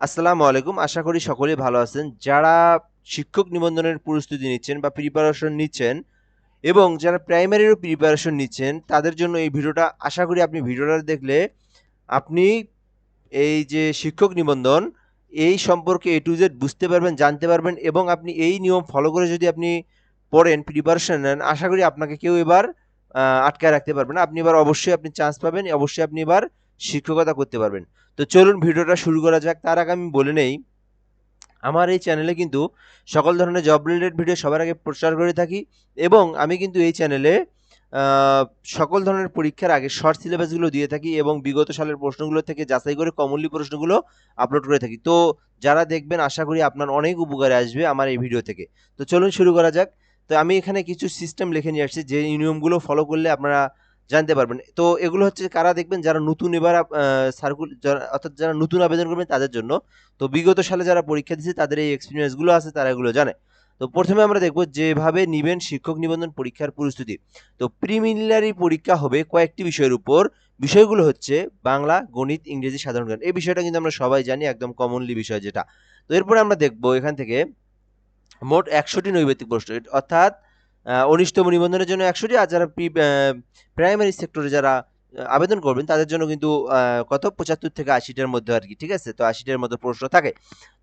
আসসালামু আলাইকুম। আশা করি সকলেই ভালো আছেন। যারা শিক্ষক নিবন্ধনের প্রস্তুতি নিচ্ছেন বা প্রিপারেশন নিচ্ছেন এবং যারা প্রাইমারিরও প্রিপারেশন নিচ্ছেন, তাদের জন্য এই ভিডিওটা, আশা করি আপনি ভিডিওটা দেখলে আপনি এই যে শিক্ষক নিবন্ধন, এই সম্পর্কে এ টু জেড বুঝতে পারবেন, জানতে পারবেন এবং আপনি এই নিয়ম ফলো করে যদি আপনি পড়েন প্রিপারেশন নেন, আশা করি আপনাকে কেউ এবার আটকায় রাখতে পারবেন আপনি এবার অবশ্যই আপনি চান্স পাবেন, অবশ্যই আপনি এবার শিক্ষকতা করতে পারবেন। তো চলুন ভিডিওটা শুরু করা যাক। তার আগে আমি বলে নেই, আমার এই চ্যানেলে কিন্তু সকল ধরনের জব রিলেটেড ভিডিও সবার আগে প্রচার করে থাকি এবং আমি কিন্তু এই চ্যানেলে সকল ধরনের পরীক্ষার আগে শর্ট সিলেবাসগুলো দিয়ে থাকি এবং বিগত সালের প্রশ্নগুলো থেকে যাচাই করে কমনলি প্রশ্নগুলো আপলোড করে থাকি। তো যারা দেখবেন, আশা করি আপনার অনেক উপকারে আসবে আমার এই ভিডিও থেকে। তো চলুন শুরু করা যাক। তো আমি এখানে কিছু সিস্টেম লিখে নিয়ে আসছি, যে নিয়মগুলো ফলো করলে আপনারা জানতে পারবেন। তো এগুলো হচ্ছে কারা দেখবেন যারা নতুন এবার সার্কুল অর্থাৎ যারা নতুন আবেদন করবেন তাদের জন্য। তো বিগত সালে যারা পরীক্ষা দিয়েছে তাদের এই এক্সপিরিয়েন্সগুলো আছে, তারা এগুলো জানে। তো প্রথমে আমরা দেখব যেভাবে নিবেন শিক্ষক নিবন্ধন পরীক্ষার প্রস্তুতি। তো প্রিমিনারি পরীক্ষা হবে কয়েকটি বিষয়ের উপর। বিষয়গুলো হচ্ছে বাংলা, গণিত, ইংরেজি, সাধারণ জ্ঞান। এই বিষয়টা কিন্তু আমরা সবাই জানি, একদম কমনলি বিষয় যেটা। তো এরপরে আমরা দেখব এখান থেকে মোট একশোটি নৈবেতিক প্রশ্ন। অর্থাৎ উনিশতম নিবন্ধনের জন্য একশোটি আর যারা প্রি প্রাইমারি সেক্টরে যারা আবেদন করবেন, তাদের জন্য কিন্তু কত? পঁচাত্তর থেকে আশিটার মধ্যে আর কি, ঠিক আছে? তো আশিটার মতো প্রশ্ন থাকে।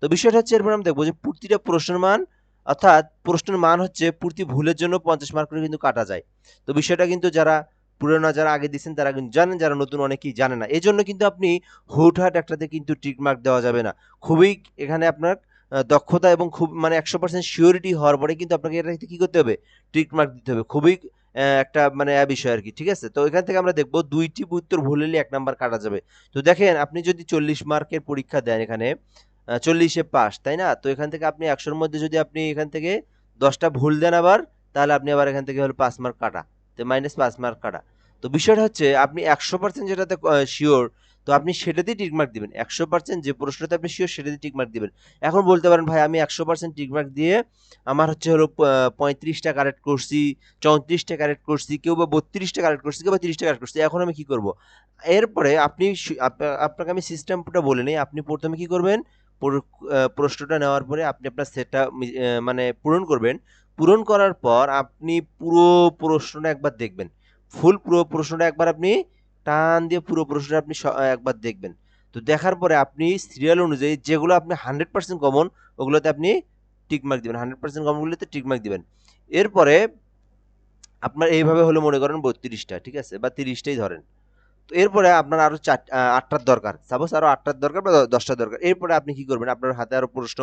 তো বিষয়টা হচ্ছে এরপর আমরা দেখব যে প্রতিটা প্রশ্নের মান, অর্থাৎ প্রশ্নের মান হচ্ছে প্রতি ভুলের জন্য পঞ্চাশ মার্ক করে কিন্তু কাটা যায়। তো বিষয়টা কিন্তু যারা পুরোনো, যারা আগে দিচ্ছেন তারা কিন্তু জানেন, যারা নতুন অনেকেই জানে না। এই জন্য কিন্তু আপনি হুটহাট একটাতে কিন্তু টিক মার্ক দেওয়া যাবে না। খুবই এখানে আপনার দক্ষতা এবং খুব মানে একশো পার্সেন্ট শিওরিটি হওয়ার পরে কিন্তু আপনাকে এটাতে কি করতে হবে? টিক মার্ক দিতে হবে। খুবই একটা মানে বিষয় আর কি ঠিক আছে? তো এখান থেকে আমরা দেখব দুইটি উত্তর ভুল হলে এক নাম্বার কাটা যাবে। তো দেখেন, আপনি যদি চল্লিশ মার্কের পরীক্ষা দেন এখানে চল্লিশে পাস তাই না? তো এখান থেকে আপনি একশোর মধ্যে যদি আপনি এখান থেকে দশটা ভুল দেন আবার, তাহলে আপনি আবার এখান থেকে হলো পাঁচ মার্ক কাটা। তো মাইনাস পাঁচ মার্ক কাটা। তো বিষয়টা হচ্ছে, আপনি একশো পার্সেন্ট যেটাতে শিওর তো আপনি সেটাতেই টিক মার্ক দিবেন। একশো পার্সেন্ট যে প্রশ্নতে আপনি শিওর সেটাতেই টিক মার্ক দিবেন। এখন বলতে পারেন, ভাই, আমি একশো পার্সেন্ট টিকমার্ক দিয়ে আমার হচ্ছে হলো পঁয়ত্রিশটা কারেক্ট করছি, চৌত্রিশটা কারেক্ট করছি, কেউ বা বত্রিশটা কারেক্ট করছি, কেউ বা তিরিশটা কারেক্ট করছি, এখন আমি কি করব? এরপরে আপনি আপনাকে আমি সিস্টেমটা বলে নিই। আপনি প্রথমে কি করবেন? প্রশ্নটা নেওয়ার পরে আপনি আপনার সেটটা মানে পূরণ করবেন। পূরণ করার পর আপনি পুরো প্রশ্নটা একবার দেখবেন। ফুল পুরো প্রশ্নটা একবার আপনি টান দিয়ে পুরো প্রশ্নটা আপনি একবার দেখবেন। তো দেখার পরে আপনি সিরিয়াল অনুযায়ী যেগুলো আপনি হান্ড্রেড পার্সেন্ট কমন ওগুলোতে আপনি টিক মার্ক দিবেন। হান্ড্রেড পার্সেন্ট কমনগুলোতে টিক মার্ক দিবেন। এরপরে আপনার এইভাবে হলো মনে করেন বত্রিশটা ঠিক আছে? বা তিরিশটাই ধরেন। তো এরপরে আপনার আরও চার আটটার দরকার। সাপোজ আরও আটটার দরকার বা দশটার দরকার। এরপরে আপনি কি করবেন? আপনার হাতে আরও প্রশ্ন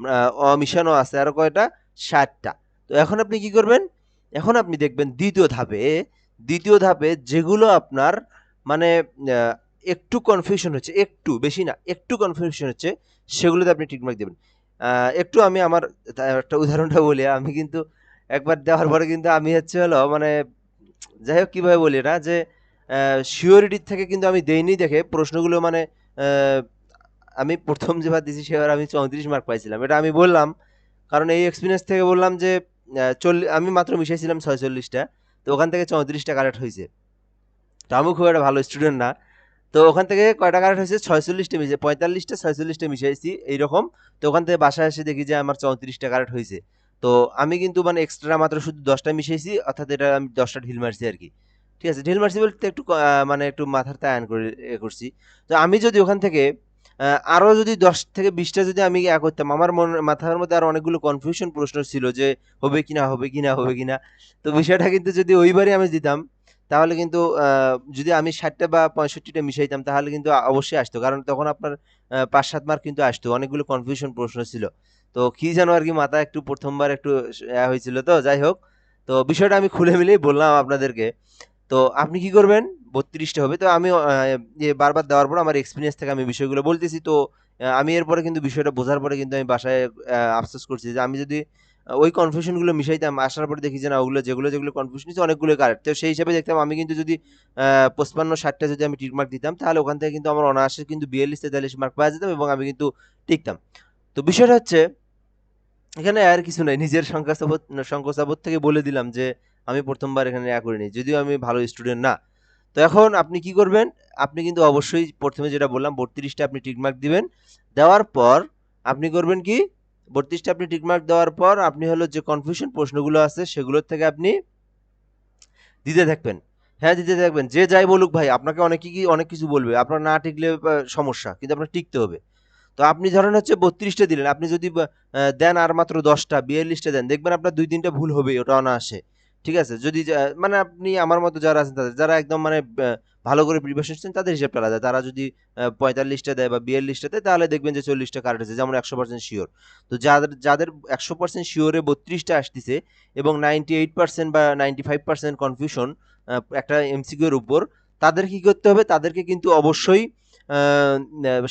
আহ, অমিশানো আছে আরও কয়টা? ষাটটা। তো এখন আপনি কি করবেন? এখন আপনি দেখবেন দ্বিতীয় ধাপে দ্বিতীয় ধাপে যেগুলো আপনার মানে একটু কনফিউশন হচ্ছে, একটু, বেশি না, একটু কনফিউশন হচ্ছে, সেগুলোতে আপনি টিকমার্ক দেবেন। একটু আমি আমার একটা উদাহরণটা বলি, আমি কিন্তু একবার দেওয়ার পরে কিন্তু আমি হচ্ছে হলো মানে যাই হোক কীভাবে বলি না যে শিওরিটির থেকে কিন্তু আমি দেইনি দেখে, প্রশ্নগুলো মানে আমি প্রথম যেবার দিয়েছি সেবার আমি চৌত্রিশ মার্ক পাইছিলাম। এটা আমি বললাম, কারণ এই এক্সপিরিয়েন্স থেকে বললাম যে চল্লিশ আমি মাত্র মিশাইছিলাম ছয়চল্লিশটা, তো ওখান থেকে চৌত্রিশটা কারেক্ট হয়েছে তো আমি খুব একটা ভালো স্টুডেন্ট না। তো ওখান থেকে কয়টা কারেক্ট হয়েছে? ছয়চল্লিশটা মিশে, পঁয়তাল্লিশটা, ছয়চল্লিশটা মিশাইছি এইরকম। তো ওখান থেকে বাসায় এসে দেখি যে আমার চৌত্রিশটা কারেক্ট হয়েছে। তো আমি কিন্তু মানে এক্সট্রা মাত্র শুধু দশটা মিশাইছি, অর্থাৎ এটা আমি দশটা ঢিল মারছি আর কি। ঠিক আছে, ঢিল মারছি বলতে একটু মানে একটু মাথার তায়ান করে করছি। তো আমি যদি ওখান থেকে আরও যদি দশ থেকে বিশটা যদি আমি ইয়া করতাম, আমার মন, মাথার মধ্যে আরও অনেকগুলো কনফিউশন প্রশ্ন ছিল যে হবে কিনা হবে কিনা হবে কিনা। তো বিষয়টা কিন্তু যদি ওইবারই আমি দিতাম তাহলে কিন্তু যদি আমি ষাটটা বা পঁয়ষট্টিটা মিশাইতাম, তাহলে কিন্তু অবশ্যই আসতো। কারণ তখন আপনার পাঁচ সাত মার্ক কিন্তু আসতো। অনেকগুলো কনফিউশন প্রশ্ন ছিল। তো কি যেন আর কি মাথা একটু প্রথমবার একটু হয়েছিল তো, যাই হোক। তো বিষয়টা আমি খুলে মিলেই বললাম আপনাদেরকে। তো আপনি কি করবেন? বত্রিশটা হবে। তো আমি বারবার দেওয়ার পর আমার এক্সপিরিয়েন্স থেকে আমি বিষয়গুলো বলতেছি। তো আমি এরপরে কিন্তু বিষয়টা বোঝার পরে কিন্তু আমি বাসায় আফসোস করছি যে আমি যদি ওই কনফিউশনগুলো মিশাইতাম। আসার পরে দেখি যে না, ওগুলো যেগুলো যেগুলো কনফিউশন হচ্ছে অনেকগুলো কারেক্ট তো সেই হিসাবে দেখতাম আমি কিন্তু যদি পঁচপান্ন, ষাটটা যদি আমি টিক মার্ক দিতাম, তাহলে ওখান থেকে কিন্তু আমার অনায়াসে কিন্তু বিয়াল্লিশ, তেতাল্লিশ মার্ক পাওয়া যেতাম এবং আমি কিন্তু টিকতাম। তো বিষয়টা হচ্ছে, এখানে আর কিছু নাই। নিজের সংকোচাবোধ সংকোচাবোধ থেকে বলে দিলাম যে, আমি প্রথমবার এখানে ইয়া করিনি। যদিও আমি ভালো স্টুডেন্ট না। তো এখন আপনি কি করবেন? আপনি কিন্তু অবশ্যই প্রথমে যেটা বললাম, বত্রিশটা আপনি টিকমার্ক দিবেন। দেওয়ার পর আপনি করবেন কি? বত্রিশটা আপনি টিকমার্ক দেওয়ার পর আপনি হলো যে কনফিউশন প্রশ্নগুলো আছে সেগুলোর থেকে আপনি দিতে থাকবেন। হ্যাঁ দিতে থাকবেন। যে যাই বলুক ভাই, আপনাকে অনেকে কি, অনেক কিছু বলবে। আপনার না টিকলে সমস্যা, কিন্তু আপনার টিকতে হবে। তো আপনি ধরেন হচ্ছে বত্রিশটা দিলেন, আপনি যদি দেন আর মাত্র দশটা, বিয়াল্লিশটা দেন, দেখবেন আপনার দুই তিনটা ভুল হবে ওটা অনায়াসে। ঠিক আছে? যদি মানে আপনি আমার মতো যারা আছেন তাদের, যারা একদম মানে ভালো করে প্রিপারেশন নিচ্ছেন, তাদের হিসাবটা আলাদা তারা যদি পঁয়তাল্লিশটা দেয় বা বিয়াল্লিশটা দেয়, তাহলে দেখবেন যে চল্লিশটা কারেক্ট আছে, যেমন একশো পার্সেন্ট শিওর তো যাদের যাদের একশো পার্সেন্ট শিওরে বত্রিশটা আসতেছে এবং নাইনটি এইট পার্সেন্ট বা নাইনটি ফাইভ পার্সেন্ট কনফিউশন একটা এমসিকিউ এর উপর তাদের কি করতে হবে? তাদেরকে কিন্তু অবশ্যই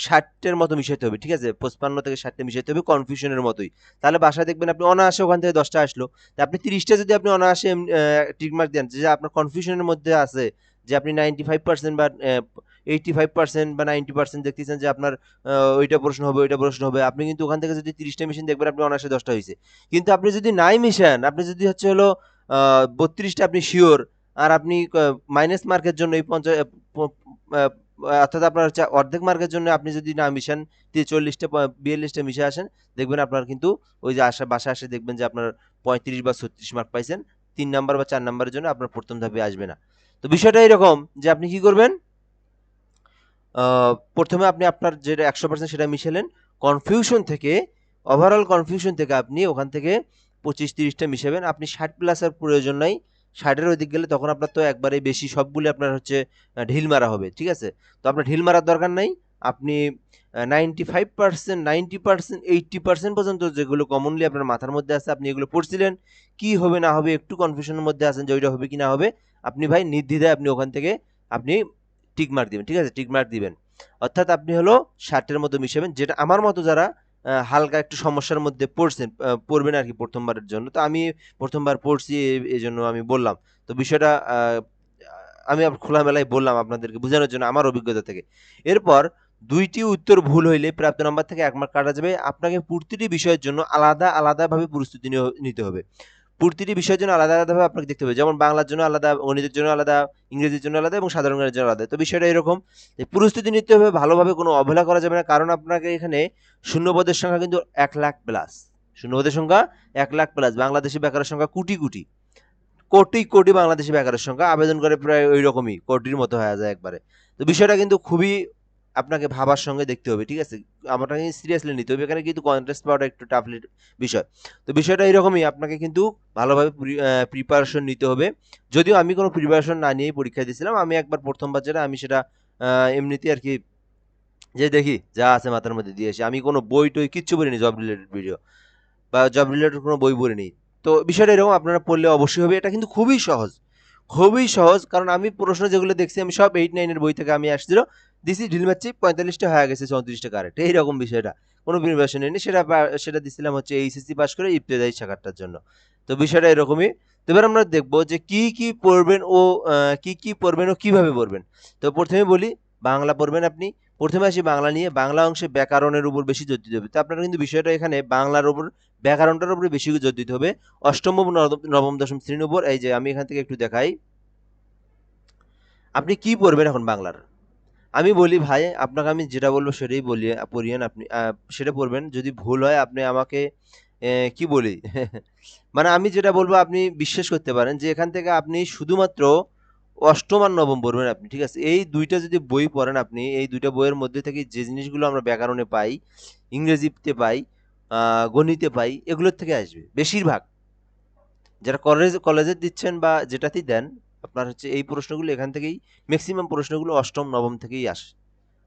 ষাটের মতো মিশাইতে হবে, ঠিক আছে? পঁচপান্ন থেকে ষাটটা মিশাইতে হবে কনফিউশনের মতোই। তাহলে বাসায় দেখবেন আপনি অনায়াসে ওখান থেকে দশটা আসলো। তা আপনি তিরিশটা যদি আপনি অনায়াসে টিকমার্ক দেন, যে আপনার কনফিউশনের মধ্যে আছে, যে আপনি নাইনটি ফাইভ পার্সেন্ট বা এইটটি ফাইভ পার্সেন্ট বা নাইনটি পার্সেন্ট দেখতেছেন যে আপনার ওইটা প্রশ্ন হবে, ওইটা প্রশ্ন হবে, আপনি কিন্তু ওখান থেকে যদি তিরিশটা মেশিন দেখবেন, আপনি অনায়াসে দশটা হয়েছে কিন্তু আপনি যদি নাই মিশান, আপনি যদি হচ্ছে হলো বত্রিশটা আপনি শিওর আর আপনি মাইনাস মার্কের জন্য এই পঞ্চাশ অর্থাৎ আপনার হচ্ছে অর্ধেক মার্কের জন্য আপনি যদি না মিশান চল্লিশটা বিয়াল্লিশটা মিশে আসেন, দেখবেন আপনার কিন্তু ওই যে আসা বাসা আসে দেখবেন যে আপনার পঁয়ত্রিশ বা ছত্রিশ মার্ক পাইছেন, তিন নাম্বার বা চার নাম্বারের জন্য আপনার প্রথম ধাপে আসবে না। তো বিষয়টা এরকম যে আপনি কি করবেন? প্রথমে আপনি আপনার যেটা একশো পার্সেন্ট সেটা মিশালেন কনফিউশন থেকে ওভারঅল কনফিউশন থেকে আপনি ওখান থেকে পঁচিশ, তিরিশটা মিশাবেন। আপনি ষাট প্লাসের প্রয়োজন নাই ষাটের দিক গেলে তখন আপনার তো একবারে বেশি সবগুলি আপনার হচ্ছে ঢিল মারা হবে, ঠিক আছে? তো আপনার ঢিল মারার দরকার নাই। আপনি ninety five percent ninety percent eighty percent পর্যন্ত যেগুলো কমনলি আপনার মাথার মধ্যে আছে, আপনি এগুলো পড়ছিলেন। কি হবে না হবে একটু কনফিউশনের মধ্যে আছেন যে ওইটা হবে কি না হবে। আপনি ভাই নির্দ্বিধায় আপনি ওখান থেকে আপনি টিক মার্ক দিবেন, ঠিক আছে? টিক মার্ক দিবেন। অর্থাৎ আপনি হলো ষাটের মতো মিশাবেন, যেটা আমার মতো যারা হালকা একটু সমস্যার মধ্যে পড়ছেন পড়বেন আর কি প্রথমবারের জন্য। তো আমি প্রথমবার পড়ছি এই- জন্য আমি বললাম। তো বিষয়টা আমি খোলামেলায় বললাম আপনাদেরকে বোঝানোর জন্য আমার অভিজ্ঞতা থেকে। এরপর দুইটি উত্তর ভুল হইলে প্রাপ্ত নাম্বার থেকে এক মার্ক কাটা যাবে। আপনাকে প্রতিটি বিষয়ের জন্য আলাদা, আলাদাভাবে প্রস্তুতি নিতে হবে। প্রতিটি বিষয়ের জন্য আলাদা আলাদাভাবে আপনাকে দেখতে হবে। যেমন বাংলার জন্য আলাদা, গণিতের জন্য আলাদা, ইংরেজির জন্য আলাদা এবং সাধারণ জ্ঞানের জন্য আলাদা। তো বিষয়টা এরকম যে প্রস্তুতি নিতে হবে, ভালোভাবে কোনো অবহেলা করা যাবে না। কারণ আপনাকে এখানে শূন্যপদের সংখ্যা কিন্তু এক লাখ প্লাস শূন্যপদের সংখ্যা এক লাখ প্লাস বাংলাদেশি বেকারের সংখ্যা কোটি কোটি। কোটি কোটি বাংলাদেশি বেকারের সংখ্যা। আবেদন করে প্রায় ওই রকমই কোটির মতো হয়ে যায় একবারে। তো বিষয়টা কিন্তু খুবই আপনাকে ভাবার সঙ্গে দেখতে হবে ঠিক আছে? আপনাকে সিরিয়াসলি নিতে হবে এখানে কিন্তু কন্টেস্ট পাওয়াটা একটু টাফলি বিষয়। তো বিষয়টা এরকমই আপনাকে কিন্তু ভালোভাবে প্রিপারেশন নিতে হবে। যদিও আমি কোনো প্রিপারেশন না নিয়েই পরীক্ষা দিয়েছিলাম আমি একবার প্রথমবার যেটা আমি সেটা আহ, এমনিতেই আর কি যে দেখি যা আছে মাথার মধ্যে দিয়ে আসি। আমি কোনো বই টই কিচ্ছু পড়িনি জব রিলেটেড ভিডিও বা জব রিলেটেড কোনো বই পড়িনি। তো বিষয়টা এরকম আপনারা পড়লে অবশ্যই হবে। এটা কিন্তু খুবই সহজ খুবই সহজ। কারণ আমি প্রশ্ন যেগুলো দেখছি আমি সব এইট নাইনের বই থেকে আমি আসছিল। দিছি ঢিল মারছি, পঁয়তাল্লিশটা হয়ে গেছে, চৌত্রিশটা কারেক্ট এইরকম বিষয়টা। কোনো প্রিপারেশন নেই সেটা সেটা দিছিলাম হচ্ছে এইচএসসি পাস করে ইবতেদায়ী শাখাটার জন্য। তো বিষয়টা এরকমই। তো এবার আমরা দেখব যে কি কি পড়বেন ও কি কি পড়বেন ও কীভাবে পড়বেন। তো প্রথমে বলি, বাংলা পড়বেন আপনি। প্রথমে আসি বাংলা নিয়ে। বাংলা অংশে ব্যাকরণের উপর বেশি জোর দিতে হবে। তো আপনার কিন্তু বিষয়টা এখানে বাংলার উপর, ব্যাকরণটার উপরে বেশি জোর দিতে হবে। অষ্টম নবম, দশম শ্রেণির উপর, এই যে আমি এখান থেকে একটু দেখাই। আপনি কি পড়বেন এখন বাংলার? আমি বলি ভাই, আপনাকে আমি যেটা বলব সেটাই বলি, পড়িয়েন আপনি সেটা পড়বেন। যদি ভুল হয়, আপনি আমাকে কি বলি? মানে আমি যেটা বলব, আপনি বিশ্বাস করতে পারেন যে এখান থেকে আপনি শুধুমাত্র অষ্টম আর নবম পড়বেন আপনি, ঠিক আছে? এই দুইটা যদি বই পড়েন আপনি, এই দুইটা বইয়ের মধ্যে থেকে যে জিনিসগুলো আমরা ব্যাকরণে পাই, ইংরেজিতে পাই গণিতে পাই, এগুলোর থেকে আসবে, বেশিরভাগ। যারা কলেজ, কলেজে দিচ্ছেন বা যেটাতেই দেন আপনার হচ্ছে এই প্রশ্নগুলো এখান থেকেই ম্যাক্সিমাম প্রশ্নগুলো অষ্টম, নবম থেকেই আসে।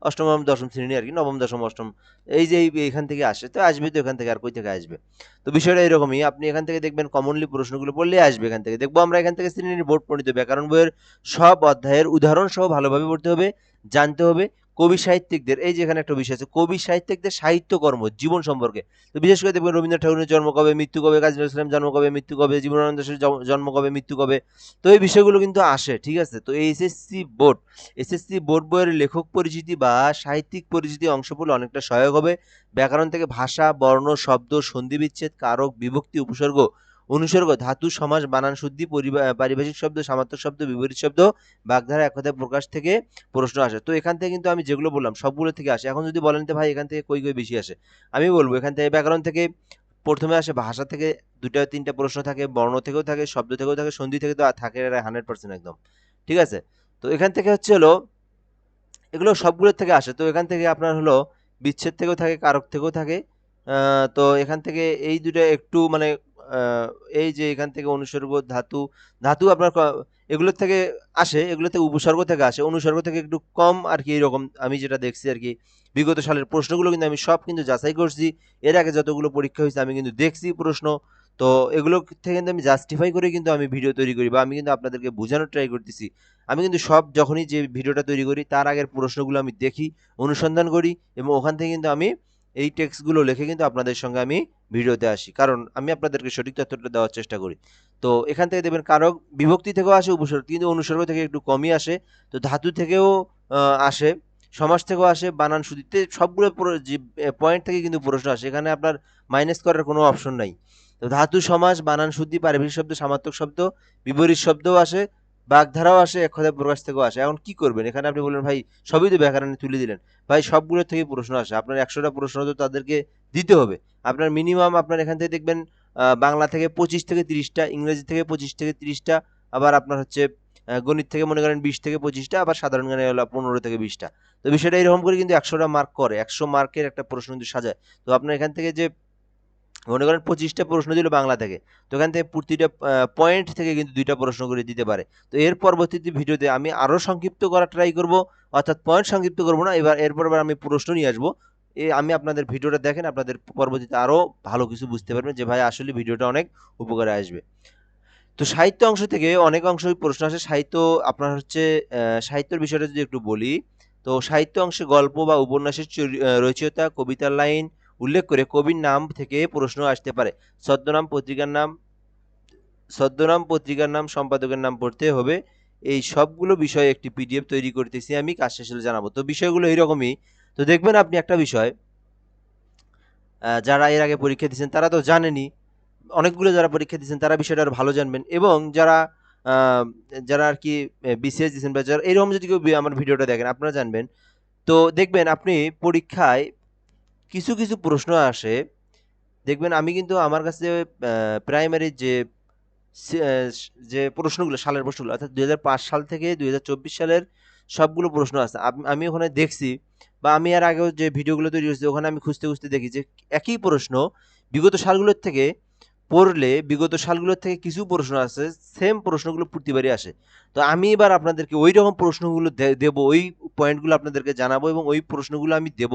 অষ্টম, নবম, দশম শ্রেণি আর কি, নবম, দশম, অষ্টম, এই যে এখান থেকে আসে, তো আসবে তো এখান থেকে আর কই থেকে আসবে? তো বিষয়টা এরকমই, আপনি এখান থেকে দেখবেন কমনলি প্রশ্নগুলো পড়লে আসবে এখান থেকে। দেখব আমরা এখান থেকে শ্রেণির বোর্ড পণ্ডিত ব্যাকরণ বইয়ের সব অধ্যায়ের উদাহরণ সহ ভালোভাবে পড়তে হবে, জানতে হবে কবি সাহিত্যিকদের, এই যে এখানে একটা বিষয় আছে, কবি সাহিত্যিকদের সাহিত্যকর্ম জীবন সম্পর্কে। তো বিশেষ করে দেখবেন রবীন্দ্রনাথ ঠাকুরের জন্ম কবে, মৃত্যু কবে, কাজী ইসলাম জন্ম কবে, মৃত্যু কবে, জীবনানন্দ জন্ম কবে, মৃত্যু কবে। তো এই বিষয়গুলো কিন্তু আসে, ঠিক আছে? তো এই এসএসসি বোর্ড এসএসসি বোর্ড বইয়ের লেখক পরিচিতি বা সাহিত্যিক পরিচিতি অংশ পড়লে অনেকটা সহায়ক হবে। ব্যাকরণ থেকে ভাষা, বর্ণ, শব্দ সন্ধিবিচ্ছেদ কারক, বিভক্তি, উপসর্গ অনুসর্গ, ধাতু সমাজ বানান, শুদ্ধি পারিভাষিক শব্দ সামাত্রিক শব্দ, বিপরীত শব্দ, বাগধারা এক কথায় প্রকাশ থেকে প্রশ্ন আসে। তো এখান থেকে কিন্তু আমি যেগুলো বললাম, সবগুলো থেকে আসে। এখন যদি বলেন তো ভাই, এখান থেকে কই কই বেশি আসে? আমি বলব, এখান থেকে ব্যাকরণ থেকে প্রথমে আসে, ভাষা থেকে দুটা তিনটা প্রশ্ন থাকে, বর্ণ থেকেও থাকে, শব্দ থেকেও থাকে, সন্ধি থেকে তো থাকে হান্ড্রেড পার্সেন্ট একদম। ঠিক আছে? তো এখান থেকে হচ্ছে হলো, এগুলো সবগুলোর থেকে আসে। তো এখান থেকে আপনার হলো, বিচ্ছেদ থেকেও থাকে, কারক থেকেও থাকে। তো এখান থেকে এই দুটো একটু মানে এই যে এখান থেকে অনুসর্গ ধাতু ধাতু আপনার এগুলোর থেকে আসে এগুলো থেকে উপসর্গ থেকে আসে। অনুসর্গ থেকে একটু কম আর কি এরকম আমি যেটা দেখছি আর কি। বিগত সালের প্রশ্নগুলো কিন্তু আমি সব কিন্তু যাচাই করছি। এর আগে যতগুলো পরীক্ষা হয়েছে, আমি কিন্তু দেখছি প্রশ্ন। তো এগুলো থেকে কিন্তু আমি জাস্টিফাই করে কিন্তু আমি ভিডিও তৈরি করি বা আমি কিন্তু আপনাদেরকে বোঝানোর ট্রাই করতেছি। আমি কিন্তু সব যখনই যে ভিডিওটা তৈরি করি, তার আগের প্রশ্নগুলো আমি দেখি, অনুসন্ধান করি এবং ওখান থেকে কিন্তু আমি এই টেক্সটগুলো লিখে কিন্তু আপনাদের সঙ্গে আমি ভিডিওতে আসি। কারণ আমি আপনাদেরকে সঠিক তথ্যটা দেওয়ার চেষ্টা করি। তো এখান থেকে দেখবেন কারক বিভক্তি থেকেও আসে, উপসর্গ কিন্তু অনুসর্গ থেকে একটু কমই আসে। তো ধাতু থেকেও আসে সমাজ থেকেও আসে, বানান সুদিতে সবগুলো পয়েন্ট থেকে কিন্তু প্রশ্ন আসে। এখানে আপনার মাইনাস করার কোনো অপশন নাই। তো ধাতু সমাজ বানান শুদ্ধি পারিভাষিক শব্দ সামাত্রিক শব্দ, বিপরীত শব্দও আসে। বাগধারাও আসে, এক প্রকাশ থেকেও আসে। এখন কি করবেন? এখানে আপনি বললেন, ভাই, সবই তো ব্যাকরণে তুলে দিলেন। ভাই, সবগুলোর থেকে প্রশ্ন আসে। আপনার একশোটা প্রশ্ন তো তাদেরকে দিতে হবে। আপনার মিনিমাম আপনার এখান থেকে দেখবেন বাংলা থেকে পঁচিশ থেকে তিরিশটা, ইংরেজি থেকে পঁচিশ থেকে তিরিশটা, আবার আপনার হচ্ছে গণিত থেকে মনে করেন বিশ থেকে পঁচিশটা, আবার সাধারণ জ্ঞানে হলো পনেরো থেকে বিশটা। তো বিষয়টা এরকম করে কিন্তু একশোটা মার্ক করে, একশো মার্কের একটা প্রশ্ন কিন্তু সাজায়। তো আপনার এখান থেকে যে মনে করেন পঁচিশটা প্রশ্ন দিল বাংলা থেকে। তো এখান থেকে প্রতিটা পয়েন্ট থেকে কিন্তু দুইটা প্রশ্ন করে দিতে পারে। তো এর পরবর্তীতে ভিডিওতে আমি আরও সংক্ষিপ্ত করার ট্রাই করব, অর্থাৎ পয়েন্ট সংক্ষিপ্ত করব না, এবার এরপর আবার আমি প্রশ্ন নিয়ে আসব। এ, আমি আপনাদের ভিডিওটা দেখেন, আপনাদের পরবর্তীতে আরও ভালো কিছু বুঝতে পারবেন যে ভাই আসলে ভিডিওটা অনেক উপকারে আসবে। তো সাহিত্য অংশ থেকে অনেক অংশই প্রশ্ন আসে। সাহিত্য, আপনার হচ্ছে সাহিত্যের বিষয়টা যদি একটু বলি, তো সাহিত্য অংশে গল্প বা উপন্যাসের রচয়িতা, কবিতার লাইন উল্লেখ করে কবির নাম থেকে প্রশ্ন আসতে পারে। ছদ্মনাম পত্রিকার নাম, ছদ্মনাম পত্রিকার নাম সম্পাদকের নাম পড়তে হবে। এই সবগুলো বিষয়ে একটি পিডিএফ তৈরি করতেছি আমি, কাজ শেষ জানাব। তো বিষয়গুলো এইরকমই। তো দেখবেন আপনি একটা বিষয় যারা এর আগে পরীক্ষা দিয়েছেন তারা তো জানেনই, অনেকগুলো যারা পরীক্ষা দিয়েছেন তারা বিষয়টা আরও ভালো জানবেন এবং যারা যারা আর কি বিসিএস দিয়েছেন বা যারা, এরকম যদি কেউ আমার ভিডিওটা দেখেন, আপনারা জানবেন। তো দেখবেন আপনি পরীক্ষায় কিছু কিছু প্রশ্ন আসে। দেখবেন আমি কিন্তু আমার কাছে প্রাইমারি যে যে প্রশ্নগুলো, সালের প্রশ্নগুলো, অর্থাৎ দু হাজার পাঁচ সাল থেকে দু হাজার চব্বিশ সালের সবগুলো প্রশ্ন আছে। আমি ওখানে দেখছি বা আমি আর আগেও যে ভিডিওগুলো তৈরি করছি, ওখানে আমি খুঁজতে খুঁজতে দেখি যে, একই প্রশ্ন বিগত সালগুলোর থেকে পড়লে বিগত সালগুলোর থেকে কিছু প্রশ্ন আছে সেম প্রশ্নগুলো প্রতিবারই আসে। তো আমি এবার আপনাদেরকে ওই রকম প্রশ্নগুলো দেব, ওই পয়েন্টগুলো আপনাদেরকে জানাব এবং ওই প্রশ্নগুলো আমি দেব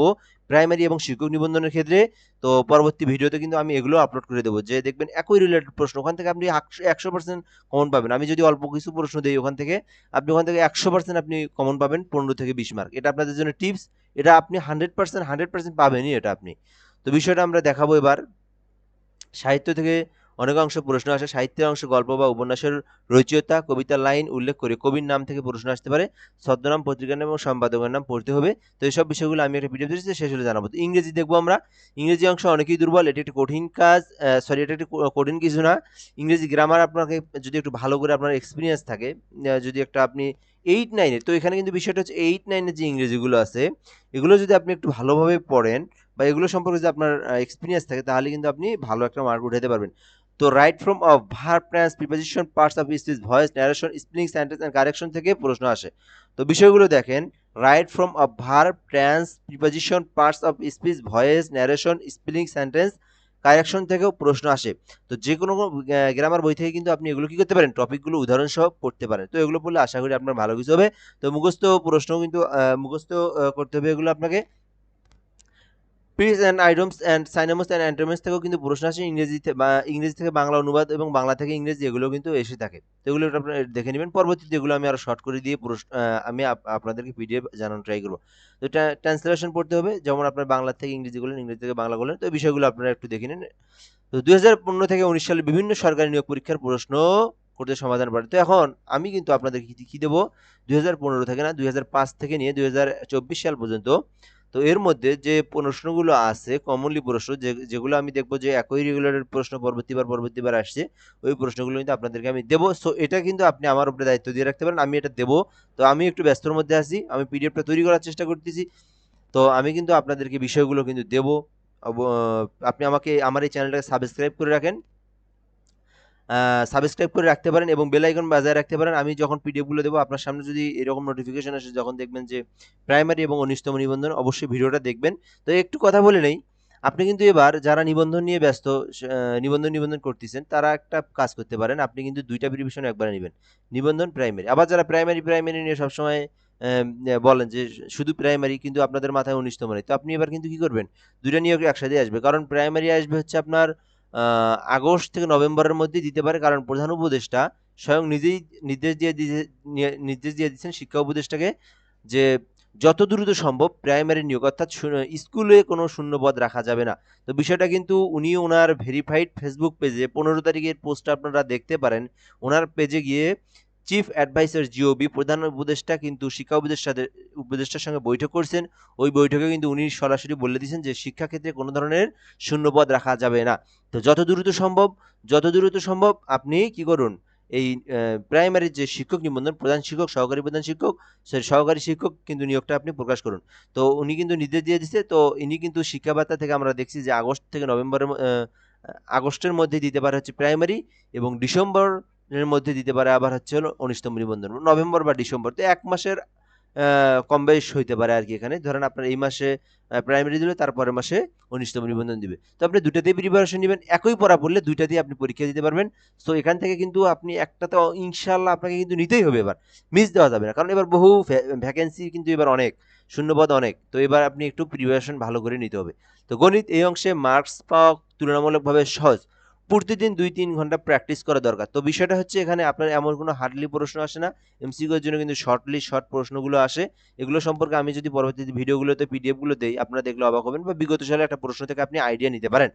প্রাইমারি এবং শিক্ষক নিবন্ধনের ক্ষেত্রে। তো পরবর্তী ভিডিওতে কিন্তু আমি এগুলো আপলোড করে দেবো। যে দেখবেন একই রিলেটেড প্রশ্ন, ওখান থেকে আপনি একশো পার্সেন্ট কমন পাবেন। আমি যদি অল্প কিছু প্রশ্ন দিই ওখান থেকে, আপনি ওখান থেকে একশো পার্সেন্ট আপনি কমন পাবেন, পনেরো থেকে বিশ মার্ক এটা আপনাদের জন্য টিপস এটা আপনি হান্ড্রেড পার্সেন্ট হান্ড্রেড পার্সেন্ট পাবেনই এটা আপনি। তো বিষয়টা আমরা দেখাবো এবার। সাহিত্য থেকে অনেক অংশ প্রশ্ন আসে। সাহিত্যের অংশ গল্প বা উপন্যাসের রচয়িতা কবিতার লাইন উল্লেখ করে কবির নাম থেকে প্রশ্ন আসতে পারে। ছদ্মনাম পত্রিকার নাম এবং সম্পাদকের নাম পড়তে হবে। তো এইসব বিষয়গুলো আমি একটা ভিডিও দিয়েছি শেষ হলে জানাব। তো ইংরেজি দেখব আমরা। ইংরেজি অংশ অনেকেই দুর্বল, এটি একটি কঠিন কাজ সরি এটা একটি কঠিন কিছু না। ইংরেজি গ্রামার আপনাকে যদি একটু ভালো করে আপনার এক্সপিরিয়েন্স থাকে যদি একটা আপনি এইট নাইনের তো এখানে কিন্তু বিষয়টা হচ্ছে এইট নাইনের যে ইংরেজিগুলো আছে, এগুলো যদি আপনি একটু ভালোভাবে পড়েন বা এগুলো সম্পর্কে যদি আপনার এক্সপিরিয়েন্স থাকে, তাহলে কিন্তু আপনি ভালো একটা মার্ক উঠাতে পারবেন। তো right form of verb প্রেন্স preposition parts of speech voice narration spelling sentence and correction থেকে প্রশ্ন আসে। তো বিষয়গুলো দেখেন right form of verb প্রেন্স preposition parts of speech voice narration spelling sentence correction থেকেও প্রশ্ন আসে। তো যে কোনো গ্রামার বই থেকে কিন্তু আপনি এগুলো কী করতে পারেন? টপিকগুলো উদাহরণ সহ পড়তে পারেন। তো এগুলো পড়লে আশা করি আপনার ভালো কিছু হবে। তো মুখস্থ প্রশ্ন কিন্তু মুখস্থ করতে হবে এগুলো আপনাকে। Phrase and idioms and synonyms and antonyms থেকেও কিন্তু প্রশ্ন আসে, ইংরেজি বা ইংরেজি থেকে বাংলা অনুবাদ এবং বাংলা থেকে ইংরেজি এগুলো কিন্তু এসে থাকে। তো এগুলো আপনারা দেখে নেবেন। পরবর্তীতে এগুলো আমি আরও শর্ট করে দিয়ে প্রশ্ন আমি আপ- আপনাদেরকে পিডিএফ জানানো ট্রাই করব। তো ট্রান্সলেশন পড়তে হবে। যেমন আপনার বাংলা থেকে ইংরেজি বলেন ইংরেজি থেকে বাংলা বলেন তো বিষয়গুলো আপনারা একটু দেখে নিন। তো দু হাজার পনেরো থেকে উনিশ সালে বিভিন্ন সরকারি নিয়োগ পরীক্ষার প্রশ্ন করতে সমাধান পারে। তো এখন আমি কিন্তু আপনাদের কি কি দেবো? দুই হাজার পনেরো থেকে না, দুই হাজার পাঁচ থেকে নিয়ে দুই হাজার চব্বিশ সাল পর্যন্ত তো এর মধ্যে যে প্রশ্নগুলো আছে কমনলি প্রশ্ন যে, যেগুলো আমি দেখব যে একই রেগুলারের প্রশ্ন পরবর্তীবার পরবর্তীবার আসছে, ওই প্রশ্নগুলো কিন্তু আপনাদেরকে আমি দেবো। সো এটা কিন্তু আপনি আমার উপরে দায়িত্ব দিয়ে রাখতে পারেন, আমি এটা দেবো। তো আমি একটু ব্যস্তর মধ্যে আছি, আমি পিডিএফটা তৈরি করার চেষ্টা করতেছি। তো আমি কিন্তু আপনাদেরকে বিষয়গুলো কিন্তু দেবো। আপনি আমাকে, আমার এই চ্যানেলটাকে সাবস্ক্রাইব করে রাখেন। সাবস্ক্রাইব করে রাখতে পারেন এবং বেল আইকন বাজায় রাখতে পারেন। আমি যখন পিডিএফগুলো দেবো, আপনার সামনে যদি এরকম নোটিফিকেশন আসে, যখন দেখবেন যে প্রাইমারি এবং অনিষ্টম নিবন্ধন, অবশ্যই ভিডিওটা দেখবেন। তো একটু কথা বলে নেই, আপনি কিন্তু এবার যারা নিবন্ধন নিয়ে ব্যস্ত নিবন্ধন নিবন্ধন করতেছেন, তারা একটা কাজ করতে পারেন। আপনি কিন্তু দুইটা প্রিভিশন একবারে নেবেন, নিবন্ধন প্রাইমারি আবার যারা প্রাইমারি প্রাইমারি নিয়ে সবসময় বলেন যে শুধু প্রাইমারি কিন্তু আপনাদের মাথায় অনিষ্টম নেই, তো আপনি এবার কিন্তু কি করবেন? দুইটা নিয়োগ একসাথে আসবে, কারণ প্রাইমারি আসবে হচ্ছে আপনার আগস্ট থেকে নভেম্বরের মধ্যে দিতে পারে, কারণ প্রধান উপদেষ্টা স্বয়ং নিজেই নির্দেশ দিয়ে নির্দেশ দিয়ে দিচ্ছেন শিক্ষা উপদেষ্টাকে যে যত দ্রুত সম্ভব প্রাইমারি নিয়োগ, অর্থাৎ স্কুলে কোনো শূন্যপদ রাখা যাবে না। তো বিষয়টা কিন্তু উনি ওনার ভেরিফাইড ফেসবুক পেজে পনেরো তারিখের পোস্টটা আপনারা দেখতে পারেন। ওনার পেজে গিয়ে চিফ অ্যাডভাইসার জিওবি প্রধান উপদেষ্টা কিন্তু শিক্ষা উপদেষ্টাদের, উপদেষ্টার সঙ্গে বৈঠক করছেন। ওই বৈঠকে কিন্তু উনি সরাসরি বলে দিয়েছেন যে শিক্ষাক্ষেত্রে কোনো ধরনের শূন্যপদ রাখা যাবে না। তো যত দ্রুত সম্ভব, যত দ্রুত সম্ভব আপনি কি করুন? এই প্রাইমারি যে শিক্ষক নিবন্ধন, প্রধান শিক্ষক, সহকারী প্রধান শিক্ষক সে সহকারী শিক্ষক কিন্তু নিয়োগটা আপনি প্রকাশ করুন। তো উনি কিন্তু নির্দেশ দিয়ে দিচ্ছে তো ইনি কিন্তু শিক্ষা থেকে আমরা দেখছি যে আগস্ট থেকে নভেম্বরের আগস্টের মধ্যে দিতে পারে হচ্ছে প্রাইমারি এবং ডিসেম্বরের মধ্যে দিতে পারে আবার হচ্ছে হলো অনিষ্টম নিবন্ধন। নভেম্বর বা ডিসেম্বর, তো এক মাসের কম বেশ হইতে পারে আর কি এখানে। ধরেন আপনার এই মাসে প্রাইমারি দিলে, তারপরের মাসে অনিষ্টম নিবন্ধন দিবে। তো আপনি দুটাতেই প্রিপারেশন নেবেন, একই পড়া পড়লে দুইটা দিয়ে আপনি পরীক্ষা দিতে পারবেন। তো এখান থেকে কিন্তু আপনি একটা তো ইনশাল্লাহ আপনাকে কিন্তু নিতেই হবে এবার। মিস দেওয়া যাবে না, কারণ এবার বহু ভ্যাকেন্সি কিন্তু এবার অনেক, শূন্যপদ অনেক। তো এবার আপনি একটু প্রিপারেশন ভালো করে নিতে হবে। তো গণিত এই অংশে মার্কস পাওয়া তুলনামূলকভাবে সহজ। প্রতিদিন দুই তিন ঘণ্টা প্র্যাকটিস করা দরকার। তো বিষয়টা হচ্ছে এখানে আপনার এমন কোনো হার্ডলি প্রশ্ন আসে না। এমসিকিউর জন্য কিন্তু শর্টলি শর্ট প্রশ্নগুলো আসে। এগুলো সম্পর্কে আমি যদি পরবর্তীতে ভিডিওগুলোতে পিডিএফগুলো দেই আপনারা দেখলে অবাক হবেন বা বিগত সালে একটা প্রশ্ন থেকে আপনি আইডিয়া নিতে পারেন।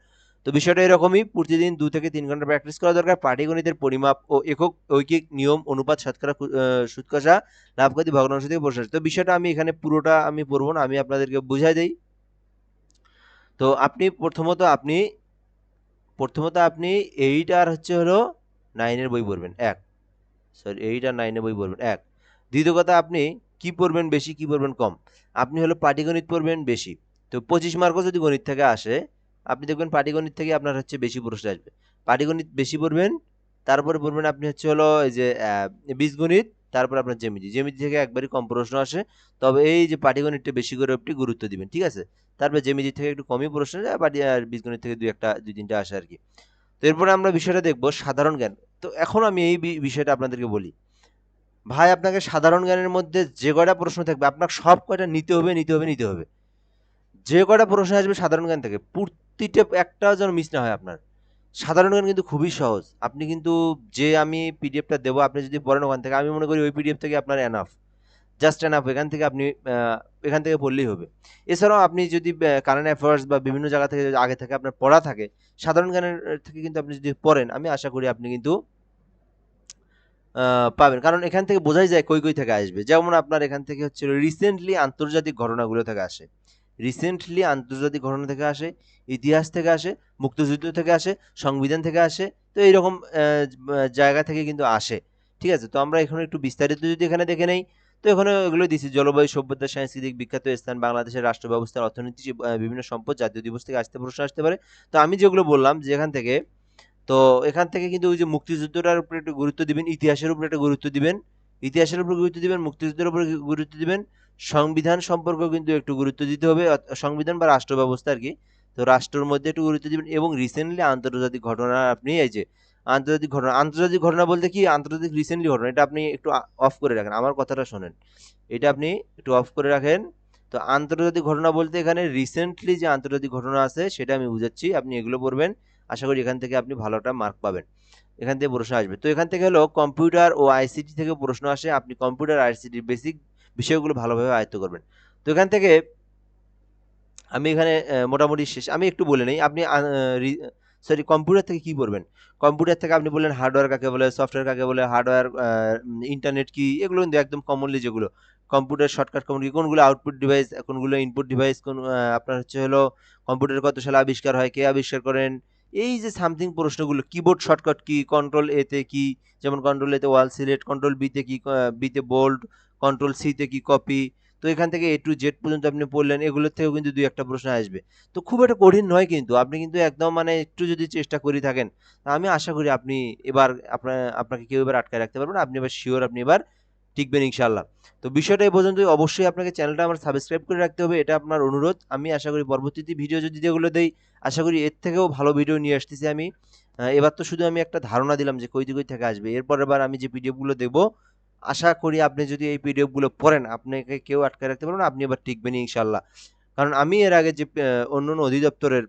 তো বিষয়টা এরকমই প্রতিদিন দু থেকে তিন ঘণ্টা প্র্যাকটিস করা দরকার। পাটিগণিতের পরিমাপ ও একক ঐকিক নিয়ম অনুপাত আহ, সুৎকষা লাভকাতি ভগ্নাংশ থেকে প্রশ্ন। তো বিষয়টা আমি এখানে পুরোটা আমি পড়ব না আমি আপনাদেরকে বুঝাই দেই। তো আপনি প্রথমত আপনি প্রথমত আপনি এইট আর হচ্ছে হলো নাইনের বই পড়বেন, এক। সরি এইট আর নাইনের বই পড়বেন, এক। দ্বিতীয় কথা, আপনি কি পড়বেন বেশি, কি পড়বেন কম? আপনি হলো পাটিগণিত পড়বেন বেশি। তো পঁচিশ মার্কও যদি গণিত থেকে আসে, আপনি দেখবেন পাটিগণিত থেকে আপনার হচ্ছে বেশি প্রশ্ন আসবে। পাটিগণিত বেশি পড়বেন, তারপরে পড়বেন আপনি হচ্ছে হলো এই যে বীজগণিত, তারপর আপনার জ্যামিতি। জ্যামিতি থেকে একবারই কম প্রশ্ন আসে, তবে এই যে পাটিগণিতটা বেশি করে আপনি গুরুত্ব দিবেন, ঠিক আছে? তারপর জ্যামিতি থেকে একটু কমই প্রশ্ন যায় বাট আর বীজগণিত থেকে দুই একটা, দুই তিনটা আসে আর কি তো এরপরে আমরা বিষয়টা দেখব সাধারণ জ্ঞান। তো এখন আমি এই বিষয়টা আপনাদেরকে বলি। ভাই, আপনাকে সাধারণ জ্ঞানের মধ্যে যে কয়টা প্রশ্ন থাকবে, আপনাকে সব কয়টা নিতে হবে নিতে হবে নিতে হবে। যে কয়টা প্রশ্ন আসবে সাধারণ জ্ঞান থেকে, প্রতিটা একটাও যেন মিস না হয় আপনার। সাধারণ জ্ঞান কিন্তু খুবই সহজ। আপনি কিন্তু যে আমি পিডিএফটা দেবো, আপনি যদি পড়েন ওখান থেকে, আমি মনে করি ওই পিডিএফ থেকে আপনার এনাফ জাস্ট এনাফ এখান থেকে আপনি এখান থেকে পড়লেই হবে। এছাড়াও আপনি যদি কারেন্ট অ্যাফেয়ার্স বা বিভিন্ন জায়গা থেকে আগে থেকে আপনার পড়া থাকে, সাধারণ জ্ঞানের থেকে কিন্তু আপনি যদি পড়েন, আমি আশা করি আপনি কিন্তু পাবেন। কারণ এখান থেকে বোঝাই যায় কই কই থেকে আসবে। যেমন আপনার এখান থেকে হচ্ছে রিসেন্টলি আন্তর্জাতিক ঘটনাগুলো থেকে আসে। রিসেন্টলি আন্তর্জাতিক ঘটনা থেকে আসে, ইতিহাস থেকে আসে, মুক্তিযুদ্ধ থেকে আসে, সংবিধান থেকে আসে, তো এইরকম জায়গা থেকে কিন্তু আসে। ঠিক আছে? তো আমরা এখানে একটু বিস্তারিত যদি এখানে দেখে নেই তো এখানে এগুলো দিচ্ছি জলবায়ু সভ্যতা, সাংস্কৃতিক বিখ্যাত স্থান, বাংলাদেশের রাষ্ট্র ব্যবস্থার অর্থনীতি বিভিন্ন সম্পদ, জাতীয় দিবস থেকে আসতে প্রশ্ন আসতে পারে। তো আমি যেগুলো বললাম, যে এখান থেকে, তো এখান থেকে কিন্তু ওই যে মুক্তিযুদ্ধটার উপরে একটু গুরুত্ব দিবেন, ইতিহাসের উপরে একটু গুরুত্ব দিবেন, ইতিহাসের উপর গুরুত্ব দিবেন, মুক্তিযুদ্ধের উপরে গুরুত্ব দিবেন, সংবিধান সম্পর্কেও কিন্তু একটু গুরুত্ব দিতে হবে সংবিধান বা রাষ্ট্র ব্যবস্থা আর কি। তো রাষ্ট্রের মধ্যে একটু গুরুত্ব দিবেন এবং রিসেন্টলি আন্তর্জাতিক ঘটনা আপনি এই যে আন্তর্জাতিক ঘটনা আন্তর্জাতিক ঘটনা বলতে কি? আন্তর্জাতিক রিসেন্টলি ঘটনা। এটা আপনি একটু অফ করে রাখেন, আমার কথাটা শোনেন। এটা আপনি একটু অফ করে রাখেন। তো আন্তর্জাতিক ঘটনা বলতে এখানে রিসেন্টলি যে আন্তর্জাতিক ঘটনা আছে, সেটা আমি বুঝাচ্ছি, আপনি এগুলো পড়বেন। আশা করি এখান থেকে আপনি ভালোটা মার্ক পাবেন। এখান থেকে প্রশ্ন আসবে। তো এখান থেকে হলো কম্পিউটার ও আইসিটি থেকে প্রশ্ন আসে, আপনি কম্পিউটার আইসিটির বেসিক বিষয়গুলো ভালোভাবে আয়ত্ত করবেন। তো এখান থেকে আমি এখানে মোটামুটি শেষ। আমি একটু বলে নেই, আপনি সরি কম্পিউটার থেকে কি পড়বেন কম্পিউটার থেকে আপনি বললেন হার্ডওয়্যার কাকে বলে সফটওয়্যার কাকে বলে হার্ডওয়্যার ইন্টারনেট কি, এগুলো কিন্তু একদম কমনলি যেগুলো। কম্পিউটার শর্টকাট কমিউনিটি কোনগুলো আউটপুট ডিভাইস কোনগুলো ইনপুট ডিভাইস কোন আপনার হচ্ছে হলো কম্পিউটার কত সালে আবিষ্কার হয়, কে আবিষ্কার করেন? এই যে সামথিং প্রশ্নগুলো কিবোর্ড শর্টকাট কি কন্ট্রোল এতে কি, যেমন কন্ট্রোল এতে ওয়াল সিলেক্ট কন্ট্রোল বিতে কি বিতে বোল্ড কন্ট্রোল সিতে কি কপি তো এখান থেকে এ টু জেড পর্যন্ত আপনি পড়লেন, এগুলোর থেকেও কিন্তু দুই একটা প্রশ্ন আসবে। তো খুব একটা কঠিন নয় কিন্তু, আপনি কিন্তু একদম মানে একটু যদি চেষ্টা করে থাকেন আমি আশা করি আপনি এবার আপনার, আপনাকে কেউ এবার আটকায় রাখতে পারবেন। আপনি এবার শিওর আপনি এবার টিকবেন ইনশাল্লাহ তো বিষয়টা এই পর্যন্তই, অবশ্যই আপনাকে চ্যানেলটা আমার সাবস্ক্রাইব করে রাখতে হবে, এটা আপনার অনুরোধ। আমি আশা করি পরবর্তীতে ভিডিও যদি যেগুলো দেই, আশা করি এর থেকেও ভালো ভিডিও নিয়ে আসতেছি আমি। এবার তো শুধু আমি একটা ধারণা দিলাম যে কই দিকে থেকে আসবে, এরপর এবার আমি যে পিডিএফগুলো দেবো আশা করি আপনি যদি এই পিডিএফগুলো পড়েন, আপনাকে কেউ আটকে রাখতে পারবেন আপনি এবার টিকবেন ইনশাল্লাহ কারণ আমি এর আগে যে অন্য অন্য অধিদপ্তরের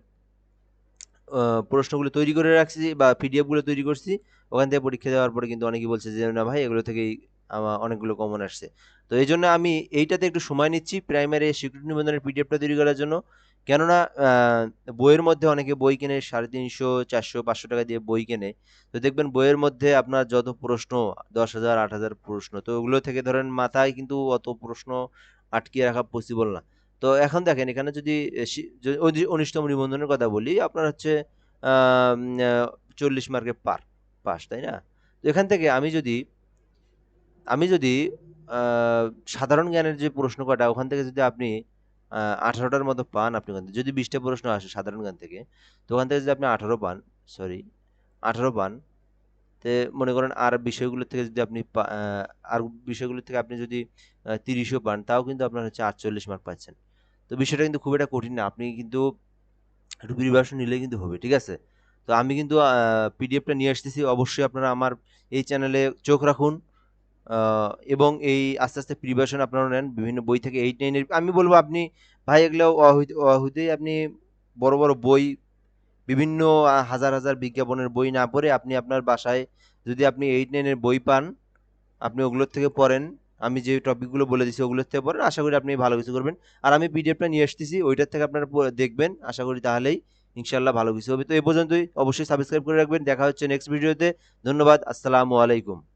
প্রশ্নগুলো তৈরি করে রাখছি বা পিডিএফগুলো তৈরি করছি, ওখান থেকে পরীক্ষা দেওয়ার পরে কিন্তু অনেকেই বলছে যে, না ভাই, এগুলো থেকেই আমার অনেকগুলো কমন আসছে। তো এই জন্য আমি এইটাতে একটু সময় নিচ্ছি প্রাইমারি স্বীকৃতি নিবন্ধনের পিডিএফটা তৈরি করার জন্য। কেননা বইয়ের মধ্যে অনেকে বই কেনে সাড়ে তিনশো, চারশো, পাঁচশো টাকা দিয়ে বই কেনে। তো দেখবেন বইয়ের মধ্যে আপনার যত প্রশ্ন, দশ হাজার, আট হাজার প্রশ্ন, তো ওগুলো থেকে ধরেন মাথায় কিন্তু অত প্রশ্ন আটকিয়ে রাখা পসিবল না। তো এখন দেখেন, এখানে যদি উনিশতম নিবন্ধনের কথা বলি, আপনার হচ্ছে চল্লিশ মার্কে পার, পাস, তাই না? তো এখান থেকে আমি যদি আমি যদি সাধারণ জ্ঞানের যে প্রশ্ন কটা, ওখান থেকে যদি আপনি আঠারোটার মতো পান আপনি ওখান থেকে। যদি বিশটা প্রশ্ন আসে সাধারণ জ্ঞান থেকে, তো ওখান থেকে যদি আপনি আঠারো পান সরি আঠারো পান, তে মনে করেন আর বিষয়গুলো থেকে যদি আপনি আর বিষয়গুলো থেকে আপনি যদি তিরিশও পান, তাও কিন্তু আপনার হচ্ছে আটচল্লিশ মার্ক পাচ্ছেন। তো বিষয়টা কিন্তু খুব একটা কঠিন না, আপনি কিন্তু একটু প্রিপারেশন নিলেই কিন্তু হবে, ঠিক আছে? তো আমি কিন্তু পিডিএফটা নিয়ে আসতেছি, অবশ্যই আপনারা আমার এই চ্যানেলে চোখ রাখুন। এবং এই আস্তে আস্তে প্রিপারেশন আপনারা নেন, বিভিন্ন বই থেকে এইট নাইনের আমি বলব আপনি ভাই এগুলো অহুতে, অহুতেই আপনি বড় বড় বই, বিভিন্ন হাজার হাজার বিজ্ঞাপনের বই না পড়ে আপনি আপনার বাসায় যদি আপনি এইট নাইনের বই পান, আপনি ওগুলোর থেকে পড়েন, আমি যে টপিকগুলো বলে দিচ্ছি ওগুলোর থেকে পড়েন, আশা করি আপনি ভালো কিছু করবেন। আর আমি পিডিএফটা নিয়ে আসতেছি, ওইটার থেকে আপনারা দেখবেন, আশা করি তাহলেই ইনশাল্লাহ ভালো কিছু হবে। তো এই পর্যন্তই, অবশ্যই সাবস্ক্রাইব করে রাখবেন, দেখা হচ্ছে নেক্সট ভিডিওতে ধন্যবাদ, আসসালামু আলাইকুম।